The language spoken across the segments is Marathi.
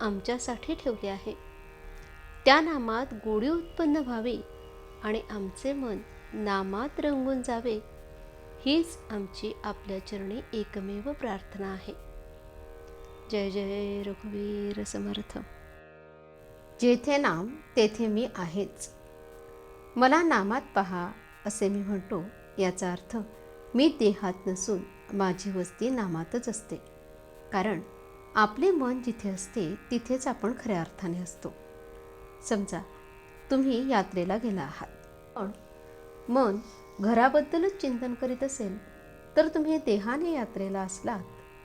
आमच्यासाठी ठेवले आहे. त्या नामात गोडी उत्पन्न व्हावी आणि आमचे मन नामात रंगून जावे हीच आमची आपल्या चरणी एकमेव प्रार्थना आहे. जय जय रघुवीर समर्थ. जेथे नाम तेथे मी आहेच. मला नामात पहा असे मी म्हणतो याचा अर्थ मी देहात नसून माझी वस्ती नामातच असते. कारण आपले मन जिथे असते तिथेच आपण खऱ्या अर्थाने असतो. समजा तुम्ही यात्रेला गेला आहात. पण मन घराबद्दलच चिंतन करीत असेल तर तुम्ही देहाने यात्रेला असलात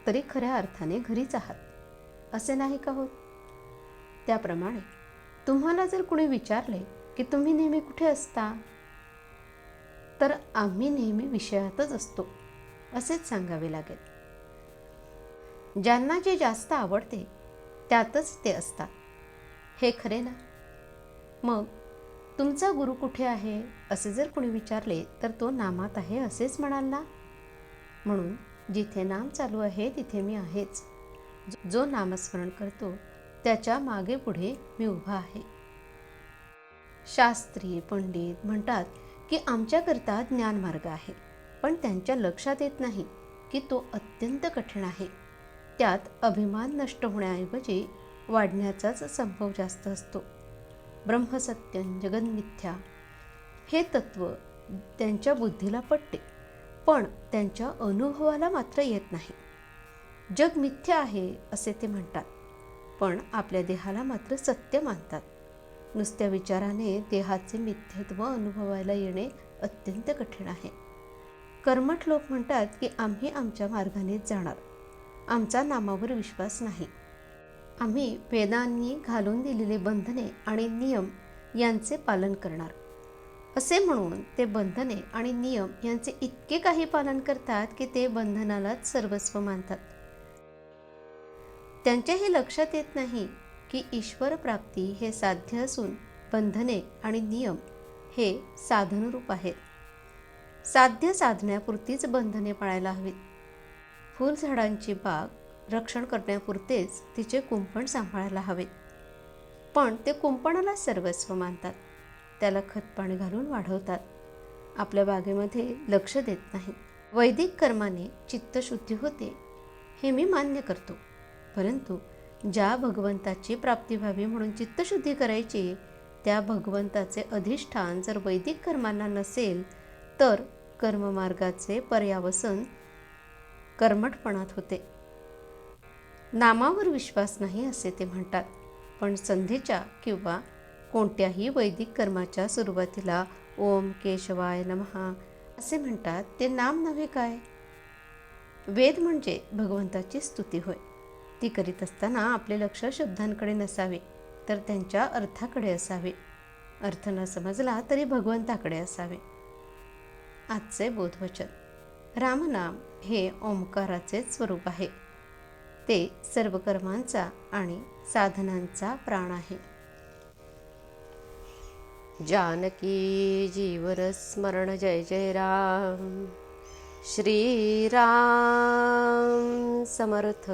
तरी खऱ्या अर्थाने घरीच आहात. असे नाही का होत? त्याप्रमाणे तुम्हाला जर कुणी विचारले की तुम्ही नेहमी कुठे असता तर आम्ही नेहमी विषयातच असतो. असेच सांगावे लागेल. ज्यांना जे जास्त आवडते त्यातच ते असतात. हे खरे ना? मग तुमचा गुरु कुठे आहे असे जर कोणी विचारले तर तो नामात आहे असेच म्हणाल ना? म्हणून जिथे नाम चालू आहे तिथे मी आहेच. जो नामस्मरण करतो त्याच्यामागे पुढे मी उभा आहे. शास्त्री पंडित म्हणतात की आमच्याकरता ज्ञानमार्ग आहे पण त्यांच्या लक्षात येत नाही की तो अत्यंत कठीण आहे. त्यात अभिमान नष्ट होण्याऐवजी वाढण्याचाच संभव जास्त असतो. ब्रह्मसत्यं जगन्मिथ्या हे तत्त्व त्यांच्या बुद्धीला पटते पण त्यांच्या अनुभवाला मात्र येत नाही. जग मिथ्य आहे असे ते म्हणतात पण आपल्या देहाला मात्र सत्य मानतात. नुसत्या विचाराने देहाचे मिथ्यत्व अनुभवायला येणे अत्यंत कठीण आहे. कर्मठ लोक म्हणतात की आम्ही आमच्या मार्गानेच जाणार. आमचा नामावर विश्वास नाही. आम्ही वेदांनी घालून दिलेले बंधने आणि नियम यांचे पालन करणार. असे म्हणून ते बंधने आणि नियम यांचे इतके काही पालन करतात की ते बंधनालाच सर्वस्व मानतात. त्यांच्या हे लक्षात येत नाही की ईश्वर प्राप्ती हे साध्य असून बंधने आणि नियम हे साधनरूप आहेत. साध्य साधण्यापुरतीच बंधने पाळायला हवीत. फुलझाडांची बाग रक्षण करण्यापुरतेच तिचे कुंपण सांभाळायला हवे. पण ते कुंपणाला सर्वस्व मानतात. त्याला खतपाणी घालून वाढवतात. आपल्या बागेमध्ये लक्ष देत नाही. वैदिक कर्माने चित्तशुद्धी होते हे मी मान्य करतो. परंतु ज्या भगवंताची प्राप्ती व्हावी म्हणून चित्तशुद्धी करायची त्या भगवंताचे अधिष्ठान जर वैदिक कर्मांना नसेल तर कर्ममार्गाचे पर्यावसन कर्मठपणात होते. नामावर विश्वास नाही असे ते म्हणतात पण संधीच्या किंवा कोणत्याही वैदिक कर्माच्या सुरुवातीला ओम केशवाय नमहा असे म्हणतात ते नाम नव्हे काय? वेद म्हणजे भगवंताची स्तुती होय. ती करीत असताना आपले लक्ष शब्दांकडे नसावे तर त्यांच्या अर्थाकडे असावे. अर्थ न समजला तरी भगवंताकडे असावे. आजचे बोधवचन. रामनाम हे ओंकाराचे स्वरूप आहे. ते सर्व कर्मांचा आणि साधनांचा प्राण आहे. जानकी जीवन स्मरण जय जय राम. श्रीराम समर्थ.